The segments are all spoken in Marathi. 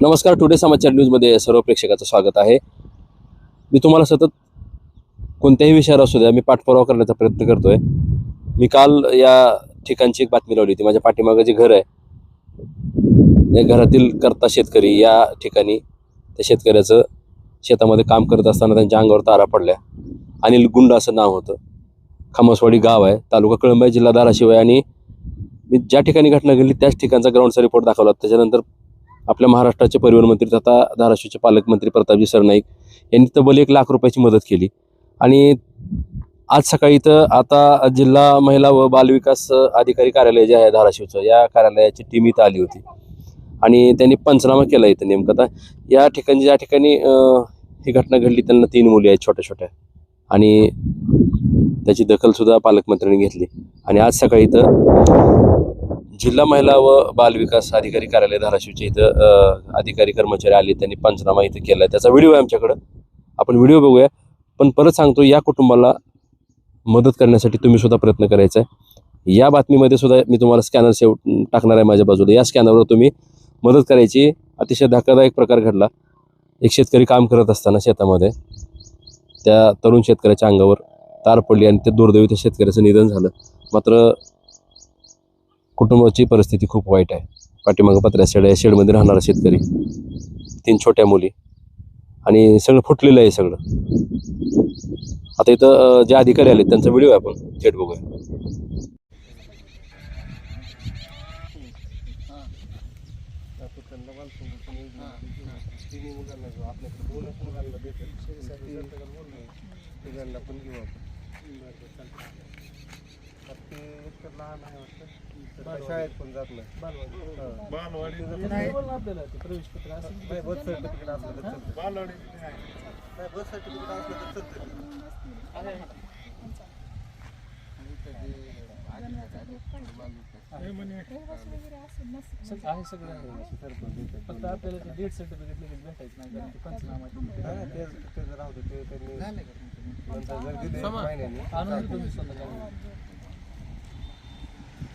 नमस्कार टुडे समाचार न्यूजमध्ये सर्व प्रेक्षकाचं स्वागत आहे. मी तुम्हाला सतत कोणत्याही विषयावर असू द्या मी पाठपुरावा करण्याचा प्रयत्न करतोय. मी काल या ठिकाणची एक बातमी लावली होती. माझ्या पाठीमागं जे घर आहे या घरातील करता शेतकरी या ठिकाणी त्या शेतकऱ्याचं शेतामध्ये काम करत असताना त्यांच्या अंगावर तारा पडल्या. अनिल गुंड असं नाव होतं. खामसवाडी गाव आहे तालुका कळंबाई जिल्हा धाराशिव आहे. आणि मी ज्या ठिकाणी घटना घडली त्याच ठिकाणचा ग्राउंडचा रिपोर्ट दाखवला. त्याच्यानंतर आपल्या महाराष्ट्राचे परिवहन मंत्री तथा धाराशिवचे पालकमंत्री प्रतापजी सरनाईक यांनी तब्बल एक लाख रुपयाची मदत केली. आणि आज सकाळी इथं आता जिल्हा महिला व बालविकास अधिकारी कार्यालय जे आहे धाराशिवचं या कार्यालयाची टीम इथं आली होती. आणि त्यांनी पंचनामा केला इथं नेमकं. आता या ठिकाणी ज्या ठिकाणी ही घटना घडली त्यांना तीन मुली आहेत छोट्या छोट्या आणि त्याची दखलसुद्धा पालकमंत्र्यांनी घेतली. आणि आज सकाळी इथं जिल्हा महिला व बालविकास अधिकारी कार्यालय धाराशिवचे इथं अधिकारी कर्मचारी आले त्यांनी पंचनामा इथं केला त्याचा व्हिडिओ आहे आमच्याकडं. आपण व्हिडिओ बघूया. पण परत सांगतो या कुटुंबाला मदत करण्यासाठी तुम्ही सुद्धा प्रयत्न करायचा आहे या बातमीमध्ये सुद्धा मी तुम्हाला स्कॅनर सेव टाकणार आहे माझ्या बाजूला. या स्कॅनरवर तुम्ही मदत करायची. अतिशय धक्कादायक प्रकार घडला. एक शेतकरी काम करत असताना शेतामध्ये त्या तरुण शेतकऱ्याच्या अंगावर तार पडली आणि त्या दुर्दैवी त्या शेतकऱ्याचं निधन झालं. मात्र कुटुंबाची परिस्थिती खूप वाईट आहे. पाठीमागं पत्र्या शेड या शेडमध्ये राहणारा शेतकरी तीन छोट्या मुली आणि सगळं फुटलेलं आहे सगळं. आता इथं जे अधिकारी आले त्यांचा व्हिडिओ आहे आपण. थेट बघूया. पण घेऊ आपण ते एकतर लहान आहे वाटतं. तर शाळेत पण जात नाही. बालवाडी. नाही बस सर्टिफिकेट असलं तर चालतं. नाही बस सर्टिफिकेट असलं तर चालतं. आहे. सगळं. आहे फक्त आपल्याला ते डेट सर्टिफिकेट लगेच भेटायचं नाही कारण ते पंचनामा ते ते जर राहू दे ते त्यांनी नंतर जर दिले महिन्यानी आणून मी स्वतः.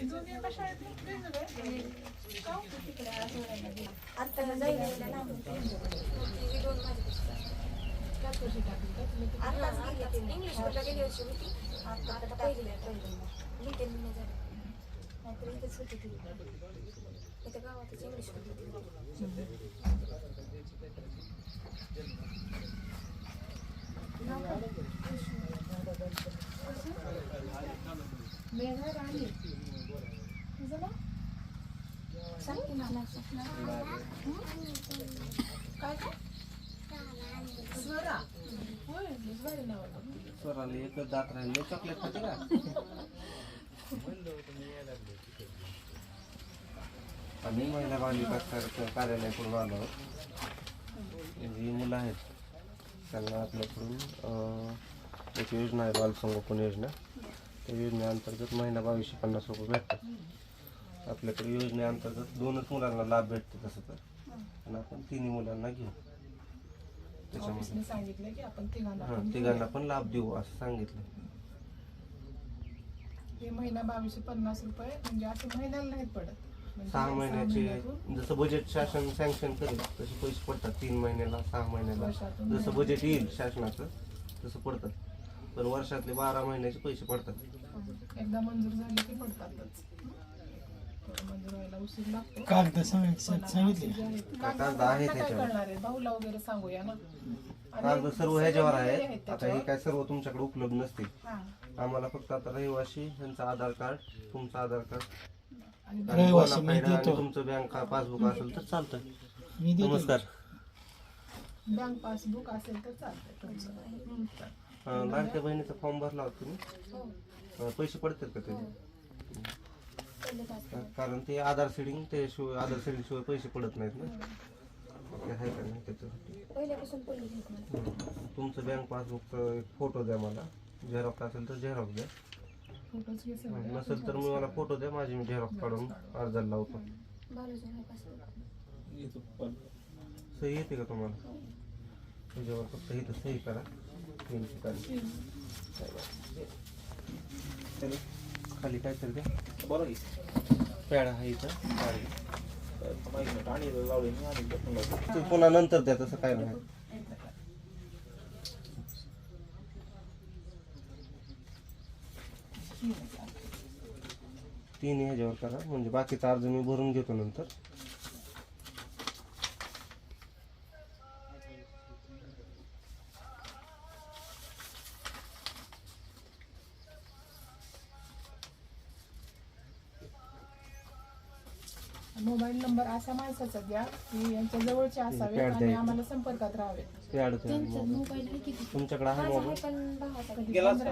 हो येऊ दे. आता जायला लावून ती दोन आताच गेली ती इंग्लिशला गेली होती होती आता आता पहिली पहिली लिहिते मी झालं नाहीतर इथेच होती ती इथं गावातच इंग्लिश सांग की मला काय काय स्वराला एकच दात राहिले चॉकलेट खाते का? आम्ही महिला बालिका कार्य- कार्यालयाकडून आलो. जी मुलं आहेत त्यांना आपल्याकडून एक योजना आहे बालसंगोपन योजना. त्या योजनेअंतर्गत महिना बावीसशे पन्नास रुपये भेटतात. आपल्याकडे योजनेअंतर्गत दोनच मुलांना लाभ भेटतो तसं तर. आणि आपण तिन्ही मुलांना घेऊ. त्याच्यामध्ये. ऑफिसने सांगितलं की आपण तिघांना हां पण तिघांना पण लाभ देऊ असं सांगितलं हे. महिना बावीसशे पन्नास रुपये म्हणजे असे महिन्याला नाहीत पडत. म्हणजे सहा महिन्याचे महिन्यातून जसं बजेट शासन सँक्शन करेल तसे पैसे पडतात तीन महिन्याला सहा महिन्याला. वर्षातून जसं बजेट येईल शासनाचं तसं पडतात. पण वर्षातले बारा महिन्याचे पैसे पडतात. एकदा मंजूर झाले की पडतातच थोडं मंजूर व्हायला उशीर लागतो कागद सांगितले कागद कागद आहे काय त्याच्यावर. करणार आहे भाऊला वगैरे सांगूया ना कागद सर्व ह्याच्यावर आहेत. आता हे. काय सर्व तुमच्याकडे उपलब्ध नसतील. हां. आम्हाला फक्त आता रहिवासी ह्यांचं आधार कार्ड तुमचं आधार कार्ड. रहिवासी मी देतो. तुमचं बँक पासबुक असेल तर चालतं मी देतो. नमस्कार. बँक पासबुक असेल तर तुमचं. अं, लाडक्या बहिणीचा फॉर्म भरला होता तुम्ही? हो. पैसे पडतात का त्याचे? कारण ते आधार सेडिंग त्याशिवाय आधार सेडिंग शिवाय पैसे पडत नाहीत ना. ते आहे का नाही त्याच्यासाठी? पहिल्यापासून पहिले घेत मला हं. तुमचं बँक पासबुकचा एक फोटो द्या मला. झेरॉक्स असेल तर झेरॉक्स द्या. हं, सगळे नसेल तर मी मला फोटो द्या. माझी मी झेरॉक्स काढून अर्जाला लावतो. पासबुक सही येते का तुम्हाला? त्याच्यावर फक्त इथं सही करा. तीन ठिकाणी चलो, खाली काय द्या. पॅड आहे. इथं. ते पुन्हा नंतर द्या तसं काय नाही. तीन ह्याच्यावर करा म्हणजे बाकीचा अर्ज मी भरून घेतो नंतर. मोबाईल नंबर असा माणसाचा द्या की यांच्या जवळचे असावे आणि द्यायचं. आम्हाला संपर्कात राहावे. पॅड द्या. त्यांचा मोबाईल आहे किती? तुमच्याकडे आहे माझा आहे मोबाईल पण भावाचा आहे.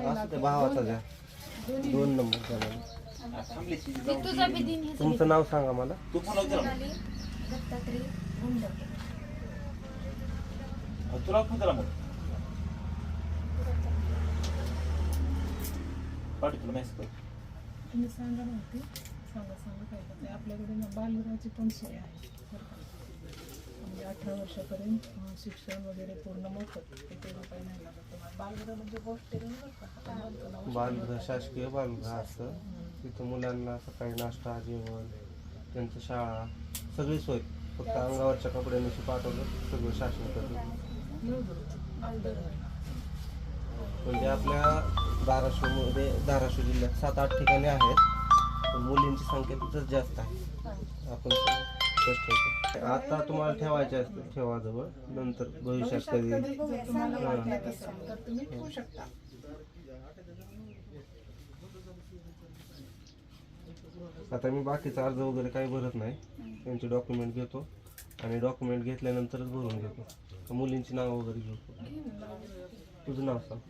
असं ते द्या. दोन्ही दोन नंबर द्या. मला मी तुझा बी दिन ह्याचा तुमचं नाव सांगा मला. सोनाली दत्तात्रय गुंड तुला फोन करा मग. तुला मेसेज कर. तुम्ही सांगा सांगा सांगा काय का ते आपल्याकडे ना बालगृहाची पण सोय आहे? म्हणजे अठरा वर्षापर्यंत शिक्षण वगैरे पूर्ण मोफत. किती रुपये नाही लागत. तुम्हाला बालगृह म्हणजे गोष्ट बालगृह शासकीय बालगृह असतं. तिथं मुलांना सकाळी नाश्ता जेवण त्यांचं शाळा सगळी सोय. फक्त अंगावरच्या कपड्यांनी पाठवलं सगळं शासन करतं. म्हणजे आपल्या धाराशिवमध्ये धाराशिव जिल्ह्यात सात आठ ठिकाणी आहेत. पण मुलींची संख्या तिथंच जास्त आहे. आपण ठेवतो. आता तुम्हाला ठेवायचे असतील ठेवा जवळ. नंतर भविष्यात कधी आता मी बाकीचा अर्ज वगैरे काही भरत नाही. त्यांचे डॉक्युमेंट घेतो. आणि डॉक्युमेंट घेतल्यानंतरच भरून घेतो. मुलींची नाव वगैरे घेतो तुझं नाव सांग.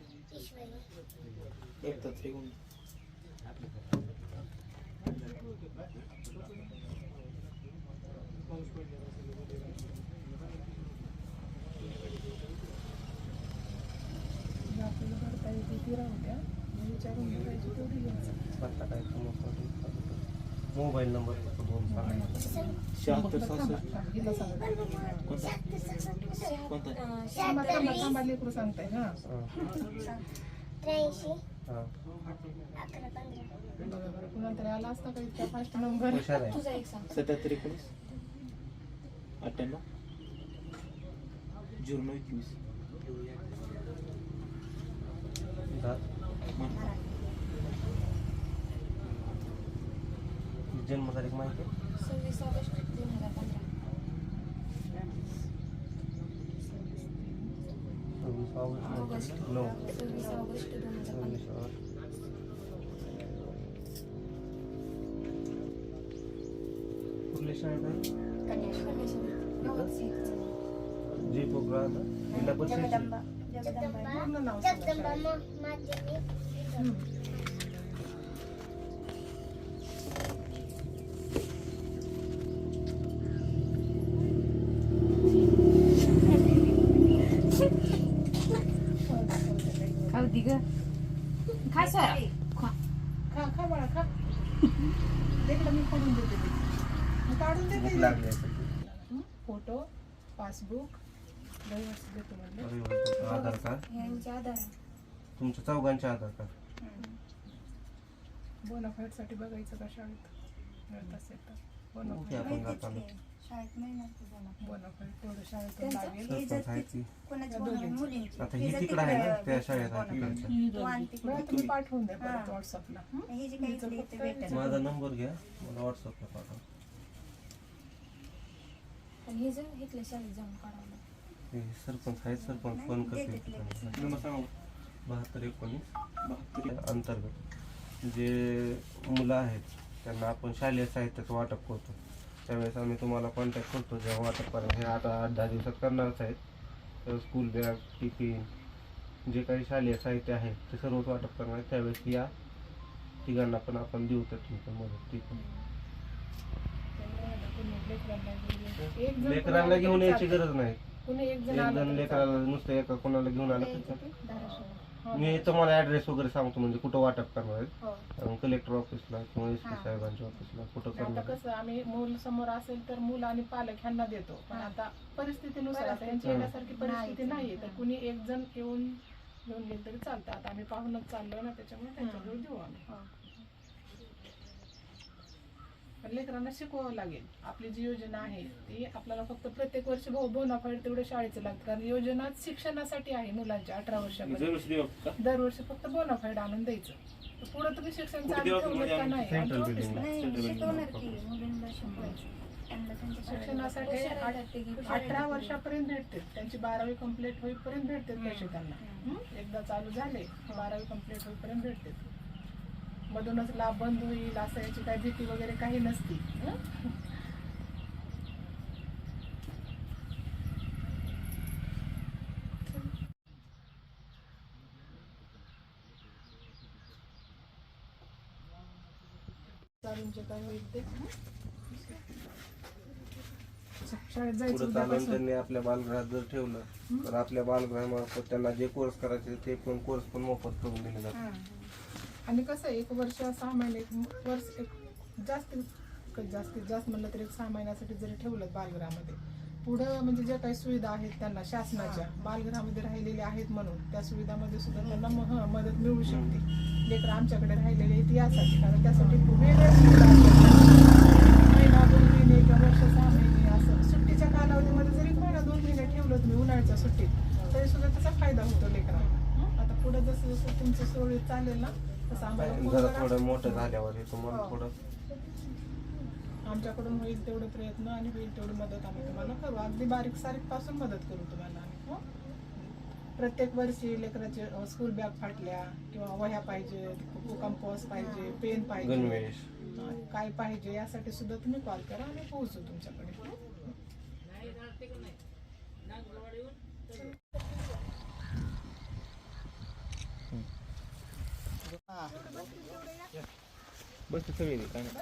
जे आपल्याला विचारून तेवढी घ्यायचं. काय मोबाईल नंबर दोन शहात्तर सहासष्ट. हिला सांगा. कोणता? थांबा थांबा थांबा लेकरू सांगताय हा. हां. बघा बरं कुणाला तरी आला असता का इतका फास्ट नंबर सत्याहत्तर एकोणीस. अठ्ठ्याण्णव. झिरो नऊ एकवीस. जा. जन्मतारीख माहिती सव्वीस ऑगस्ट दोन हजार पंधरा. सव्वीस ऑगस्ट नऊ. सव्वीस ऑगस्ट दोन हजार सव्वीस ऑगस्ट. शाळेत आहे? जिल्हा परिषद. जगदंबा जगदंबा शाळेचं. हम्म. खाऊ दी ग खा स्वरा खा इकडे मी करून देते काढून देते? फोटो पासबुक रहिवासी आधार कार्ड? यांचे आधार आहे. तुमच्या चौघांचे आधार कार्ड. बोनाफाईडसाठी बघायचं का शाळेत? मिळत असेल तर. ओके, बोनाफाईड आपण माहितीच जाताना की शाळेत नाही ना ते जमत. बोनाफाईड तेवढं शाळेतून त्यांचं लागेल. सरपंच आहे ती. कोणाची बोलणं मुलींची आता हे जर तिकडं आहे ना तिकडं त्या भेटलं शाळेत आहे कोणाला. तिकडच्या. तो आणि तिकडं. बरं तुम्ही पाठवून द्या परत हां. व्हॉट्सअपला हं? जे काही इकडे इथे भेटेल. माझा नंबर घ्या मला व्हॉट्सअपला पाठवा. पण हे जर इथल्या शाळेत जाऊन काढावं सरपंच आहेत सरपंच फोन करते. नंबर सांगा बहात्तर एकोणीस. बहात्तर अंतर्गत. जे मुलं आहेत त्यांना आपण शालेय साहित्याचं वाटप करतो. त्यावेळेस आम्ही तुम्हाला कॉन्टॅक्ट करतो जेव्हा वाटप करा हे आता आठ दहा दिवसात करणारच आहेत. तर स्कूल बॅग टिफिन जे काही शालेय साहित्य आहे ते सर्वच वाटप करणार आहे त्यावेळेस या तिघांना पण आपण देऊ त्यातून पण मदत ठीक आहे लेकरांना घेऊन यायची गरज नाही. कुणी एक जण एक आलं जण तरी लेकराला नुसतं एका कोणाला घेऊन आलं तर धाराशिव. मी तुम्हाला ऍड्रेस वगैरे सांगतो म्हणजे कुठं वाटप करणार आहे हो. कलेक्टर ऑफिसला किंवा एस पी साहेबांच्या ऑफिसला कुठं आता करणार आहे. कसं आम्ही मूल समोर असेल तर मूल आणि पालक ह्यांना देतो. पण आता परिस्थितीनुसार आता यांची येण्यासारखी परिस्थिती नाहीये. तर कुणी एक जण येऊन घेऊन गेलं तरी चालतं. आता आम्ही पाहूनच चाललोय ना त्याच्यामुळे त्यांच्याजवळ देऊ आम्ही. पण लेकरांना शिकवावं लागेल. आपली जी योजना आहे ती आपल्याला फक्त प्रत्येक वर्षी भाऊ बोनाफाईड तेवढे शाळेचं लागतं. कारण योजना शिक्षणासाठी आहे मुलांच्या अठरा वर्षापर्यंत दरवर्षी फक्त बोनाफाईड आणून द्यायचं. पुढे तुम्ही शिक्षण चालू ठेवलं का नाही? शिक्षणासाठी अठरा. वर्षापर्यंत भेटते. त्यांची बारावी कंप्लीट होईपर्यंत भेटते पैसे त्यांना. हं? एकदा चालू झाले बारावी कंप्लीट होईपर्यंत भेटते. मधूनच लाभ बंद होईल असं याची काही भीती वगैरे काही नसती? शाळेत जायचं पुढे चालून उद्यापासून. त्यांनी आपल्या बालगृहात जर ठेवलं तर आपल्या बालगृहामार्फत त्यांना जे कोर्स करायचे ते पण कोर्स पण मोफत करून दिले जातात. आणि कसं आहे, एक वर्ष सहा महिने एक वर्ष एक जास्तीत जास्तीत जास्त म्हणलं तर एक सहा महिन्यासाठी जरी ठेवलं बालगृहामध्ये पुढं म्हणजे ज्या काही सुविधा आहेत त्यांना शासनाच्या बालगृहामध्ये राहिलेल्या आहेत म्हणून त्या सुविधामध्ये सुद्धा त्यांना मदत मिळू शकते. लेकर आमच्याकडे राहिलेले आहेत यासाठी कारण त्यासाठी वेगळ्या सुविधा. महिना दोन महिने किंवा वर्ष सहा महिने असं. सुट्टीच्या कालावधीमध्ये जरी महिना दोन महिने ठेवलं तुम्ही उन्हाळ्याच्या सुट्टीत तरी सुद्धा त्याचा फायदा होतो लेकरांना. हं? आता पुढे जसं जसं तुमचं सुरळीत चालेल ना तसं आम्हाला फोन जरा. थोडं मोठं झाल्यावर हे तुम्हाला हो. थोडं आमच्याकडून होईल तेवढे प्रयत्न आणि होईल तेवढी मदत आम्ही तुम्हाला करू अगदी बारीक सारीकपासून मदत करू तुम्हाला आम्ही हं? प्रत्येक वर्षी लेकराचे स्कूल बॅग फाटल्या किंवा वह्या पाहिजे कंपोज पाहिजे पेन पाहिजे गणवेश काय पाहिजे यासाठी सुद्धा तुम्ही कॉल करा आणि पोहोचू तुमच्याकडे हं? बस सगळी काय नाही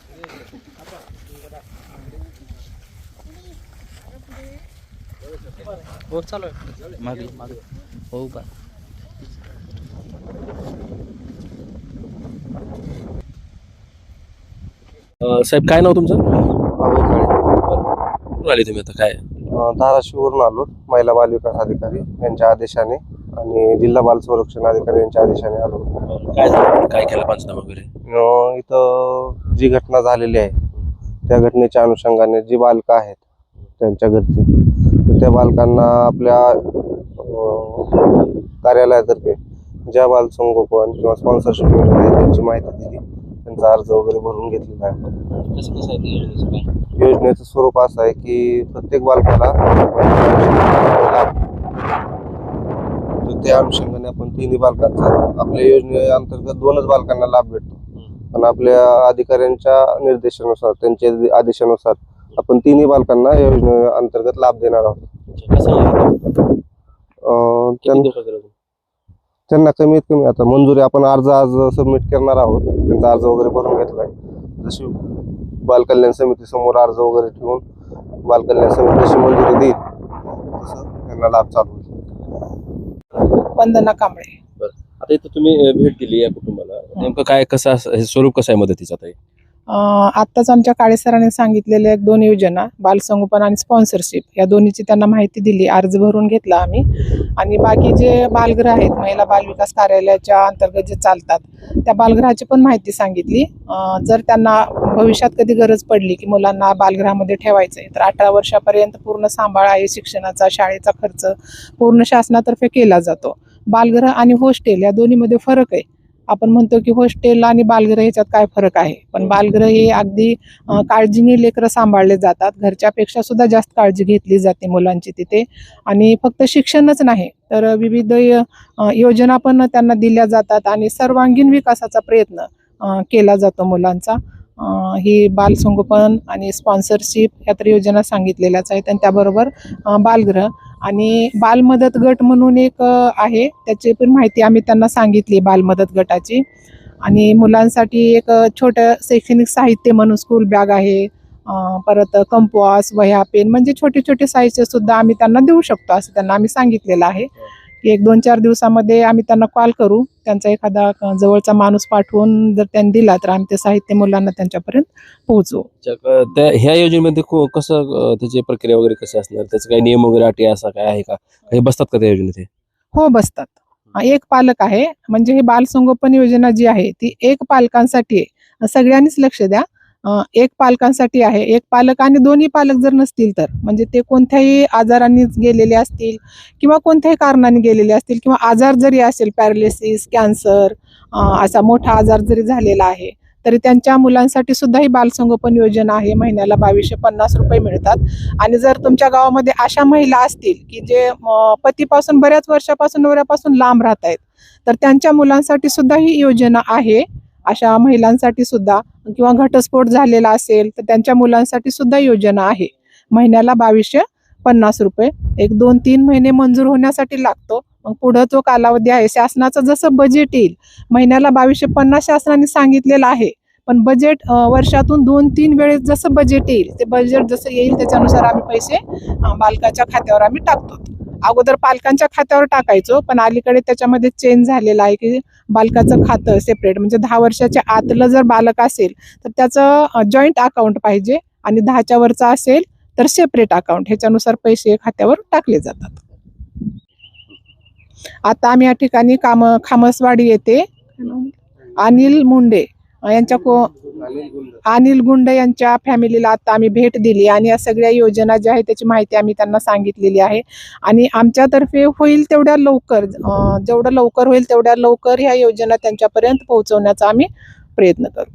हो चालू आहे मागे मागे हो का साहेब काय नाव तुमचं? कुठून आले तुम्ही आता? काय? धाराशिववरून आलो महिला बाल विकास अधिकारी यांच्या आदेशाने. आणि जिल्हा बाल संरक्षण अधिकारी यांच्या आदेशाने आलो. काय झालं? काय केलं पंचनामा वगैरे? अं, इथं जी घटना झालेली आहे त्या घटनेच्या अनुषंगाने जी बालकं आहेत त्यांच्या घरची तर त्या बालकांना आपल्या अं, कार्यालयातर्फे ज्या बाल संगोपन किंवा स्पॉन्सरशिप योजना आहे त्यांची माहिती दिली. त्यांचा अर्ज वगैरे भरून घेतलेला आहे. आपण कसं कसं आहे ते योजनेचं काय? योजनेचं स्वरूप असं आहे की प्रत्येक बालकाला तर त्या अनुषंगाने आपण तिन्ही बालकांचा आपल्या योजनेअंतर्गत दोनच बालकांना लाभ भेटतो. पण आपल्या अधिकाऱ्यांच्या निर्देशानुसार त्यांच्या आदेशानुसार आपण तिन्ही बालकांना या योजनेअंतर्गत लाभ देणार आहोत? त्यांना कमीत कमी आता मंजुरी आपण अर्ज आज सबमिट करणार आहोत. त्यांचा अर्ज वगैरे भरून घेतलाय. जशी बालकल्याण समिती समोर अर्ज वगैरे ठेवून बालकल्याण समिती जशी मंजुरी देईल तसं त्यांना लाभ चालू होईल. वंदना कांबळे. आता इथं तुम्ही भेट दिली या कुटुंबाला. नेमकं काय कसं असं- हे स्वरूप कसं आहे मदतीचं आता हे? आत्ताच आमच्या काळे सरांनी सांगितलेल्या एक दोन योजना बालसंगोपन आणि स्पॉन्सरशिप या दोन्हीची त्यांना माहिती दिली अर्ज भरून घेतला आम्ही. आणि बाकी जे बालगृह आहेत महिला बालविकास कार्यालयाच्या अंतर्गत जे चालतात त्या बालगृहाची पण माहिती सांगितली. जर त्यांना भविष्यात कधी गरज पडली की मुलांना बालगृहामध्ये ठेवायचं आहे तर अठरा वर्षापर्यंत पूर्ण सांभाळ आहे शिक्षणाचा शाळेचा खर्च पूर्ण शासनातर्फे केला जातो. बालगृह आणि हॉस्टेल या दोन्हीमध्ये फरक आहे. आपण म्हणतो की हॉस्टेल आणि बालगृह ह्याच्यात काय फरक आहे? पण बालगृह हे अगदी काळजीने लेकरं सांभाळले जातात. घरच्यापेक्षा सुद्धा जास्त काळजी घेतली जाते मुलांची तिथे. आणि फक्त शिक्षणच नाही तर विविध योजना पण त्यांना दिल्या जातात आणि सर्वांगीण विकासाचा प्रयत्न केला जातो मुलांचा. ही बालसंगोपन आणि स्पॉन्सरशिप ह्या तर योजना सांगितलेल्याच आहेत आणि त्याबरोबर बालगृह. आणि बालमदत गट म्हणून एक आहे. त्याची पण माहिती आम्ही त्यांना सांगितली बालमदत गटाची. आणि मुलांसाठी एक छोटं शैक्षणिक साहित्य म्हणून स्कूल बॅग आहे. परत कंपॉस वह्या पेन म्हणजे छोटे छोटे साहित्य सुद्धा आम्ही त्यांना देऊ शकतो असं त्यांना आम्ही सांगितलेलं आहे. एक दोन चार दिवसामध्ये आम्ही त्यांना कॉल करू. त्यांचा एखादा जवळचा माणूस पाठवून जर त्यांनी दिला तर आम्ही ते साहित्य मुलांना त्यांच्यापर्यंत पोहोचवू. त्या ह्या योजनेमध्ये कसं त्याची प्रक्रिया वगैरे कशी असणार? त्याचे काही नियम वगैरे अटी असा काय आहे का? हे बसतात का त्या योजनेत हे? बसतात. एक पालक आहे. म्हणजे ही बालसंगोपन योजना जी आहे ती एक पालकांसाठी आहे. सगळ्यांनीच लक्ष द्या. एक पालकांसाठी आहे. एक पालक आणि दोन्ही पालक जर नसतील तर म्हणजे ते कोणत्याही आजारांनी गेलेले असतील किंवा कोणत्याही कारणाने गेलेले असतील किंवा आजार जरी असेल पॅरालिसिस कॅन्सर असा मोठा आजार जरी झालेला आहे तरी त्यांच्या मुलांसाठी सुद्धा ही बालसंगोपन योजना आहे. महिन्याला बावीसशे पन्नास रुपये मिळतात. आणि जर तुमच्या गावामध्ये अशा महिला असतील की जे पतीपासून बऱ्याच वर्षापासून नवऱ्यापासून लांब राहत आहेत तर त्यांच्या मुलांसाठी सुद्धा ही योजना आहे. अशा महिलांसाठी सुद्धा किंवा घटस्फोट झालेला असेल तर त्यांच्या मुलांसाठी सुद्धा योजना आहे. महिन्याला बावीसशे पन्नास रुपये. एक दोन तीन महिने मंजूर होण्यासाठी लागतो. मग पुढं तो कालावधी आहे. शासनाचं जसं बजेट येईल महिन्याला बावीसशे पन्नास शासनाने सांगितलेलं आहे. पण बजेट वर्षातून दोन तीन वेळेस जसं बजेट येईल ते बजेट जसं येईल त्याच्यानुसार आम्ही पैसे बालकाच्या खात्यावर आम्ही टाकतो. अगोदर पालकांच्या खात्यावर टाकायचो पण अलीकडे त्याच्यामध्ये चेंज झालेला आहे की बालकाचं खातं सेपरेट म्हणजे दहा वर्षाच्या आतलं जर बालक असेल तर त्याचं जॉईंट अकाउंट पाहिजे आणि दहाच्या वरचा असेल तर सेपरेट अकाउंट ह्याच्यानुसार पैसे खात्यावर टाकले जातात. आता आम्ही या ठिकाणी काम खामसवाडी येथे अनिल मुंडे. यांच्या को अनिल गुंड यांच्या फॅमिलीला आता आम्ही भेट दिली आणि या सगळ्या योजना ज्या आहेत त्याची माहिती आम्ही त्यांना सांगितलेली आहे. आणि आमच्यातर्फे होईल तेवढ्या लवकर जेवढं लवकर होईल तेवढ्या लवकर ह्या योजना त्यांच्यापर्यंत पोहोचवण्याचा आम्ही प्रयत्न करू.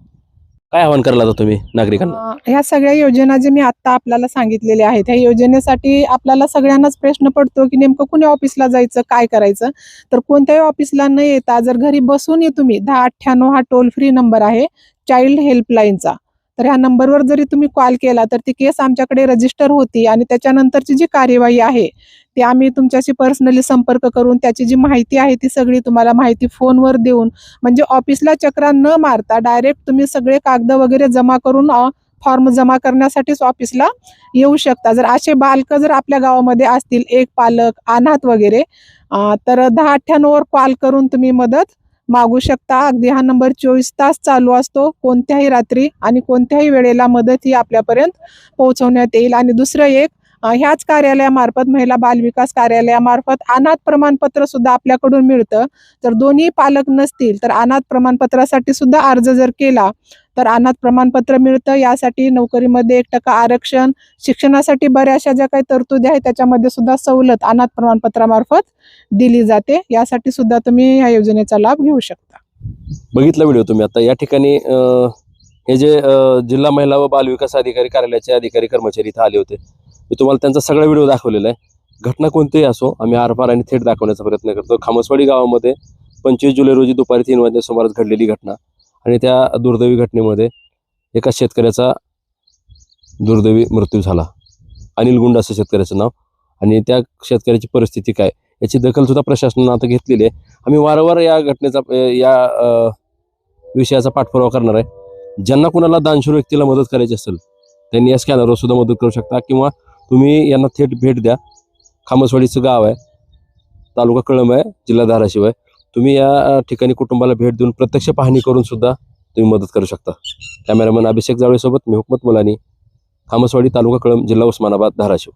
काय आवाहन करायला जातो तुम्ही नागरिकांना? अं, ह्या सगळ्या योजना जे मी आता आपल्याला सांगितलेल्या आहेत ह्या योजनेसाठी आपल्याला सगळ्यांनाच प्रश्न पडतो की नेमकं कुण्या ऑफिसला जायचं काय करायचं? तर कोणत्याही ऑफिसला न येता जर घरी बसून ये तुम्ही दहा अठ्ठ्याण्णव हा टोल फ्री नंबर आहे चाइल्ड हेल्पलाईनचा तर ह्या नंबरवर जरी तुम्ही कॉल केला तर ती केस आमच्याकडे रजिस्टर होती आणि त्याच्यानंतरची जी कार्यवाही आहे ती आम्ही तुमच्याशी पर्सनली संपर्क करून त्याची जी माहिती आहे ती सगळी तुम्हाला माहिती फोनवर देऊन म्हणजे ऑफिसला चक्रा न मारता डायरेक्ट तुम्ही सगळे कागद वगैरे जमा करून फॉर्म जमा करण्यासाठीच ऑफिसला येऊ शकता. जर असे बालक जर आपल्या गावामध्ये असतील एक पालक अनाथ वगैरे तर दहा अठ्ठ्याण्णववर कॉल करून तुम्ही मदत मागू शकता. अगदी हा नंबर चोवीस तास चालू असतो. कोणत्याही रात्री आणि कोणत्याही वेळेला मदत ही आपल्यापर्यंत पोहोचवण्यात येईल. आणि दुसरं एक ह्याच कार्यालयामार्फत महिला बालविकास कार्यालयामार्फत अनाथ प्रमाणपत्र सुद्धा आपल्याकडून मिळतं. जर दोन्ही पालक नसतील तर अनाथ प्रमाणपत्रासाठी सुद्धा अर्ज जर केला तर अनाथ प्रमाणपत्र मिळतं. यासाठी नोकरीमध्ये एक टक्का आरक्षण शिक्षणासाठी बऱ्याचशा ज्या काही तरतुदी आहेत त्याच्यामध्ये सुद्धा सवलत अनाथ प्रमाणपत्रामार्फत दिली जाते. यासाठी सुद्धा तुम्ही या योजनेचा लाभ घेऊ शकता. बघितला व्हिडिओ तुम्ही आता. या ठिकाणी हे जे जिल्हा महिला व बाल विकास अधिकारी कार्यालयाचे अधिकारी कर्मचारी इथं आले होते. मी तुम्हाला त्यांचा सगळा व्हिडिओ दाखवलेला आहे. घटना कोणतीही असो आम्ही आरपार आणि थेट दाखवण्याचा प्रयत्न करतो. खामसवाडी गावामध्ये पंचवीस जुलै रोजी दुपारी तीन वाजल्या सुमारास घडलेली घटना आणि त्या दुर्दैवी घटनेमध्ये एका शेतकऱ्याचा दुर्दैवी मृत्यू झाला. अनिल गुंड असं शेतकऱ्याचं नाव. आणि त्या शेतकऱ्याची परिस्थिती काय याची दखल सुद्धा प्रशासनानं आता घेतलेली आहे. आम्ही वारंवार या घटनेचा या विषयाचा पाठपुरावा करणार आहे. ज्यांना कुणाला दानशूर व्यक्तीला मदत करायची असेल त्यांनी या स्कॅनरवर सुद्धा मदत करू शकता. किंवा तुम्ही यांना थेट भेट द्या. खामसवाडीचं गाव आहे. तालुका कळंब आहे जिल्हा धाराशिव आहे. तुम्ही या ठिकाणी कुटुंबाला भेट देऊन प्रत्यक्ष पाहणी करून सुद्धा तुम्ही मदत करू शकता. कॅमेरामन अभिषेक जावळेसोबत मी हुकमत मुलानी खामसवाडी तालुका कळंब जिल्हा उस्मानाबाद धाराशिव.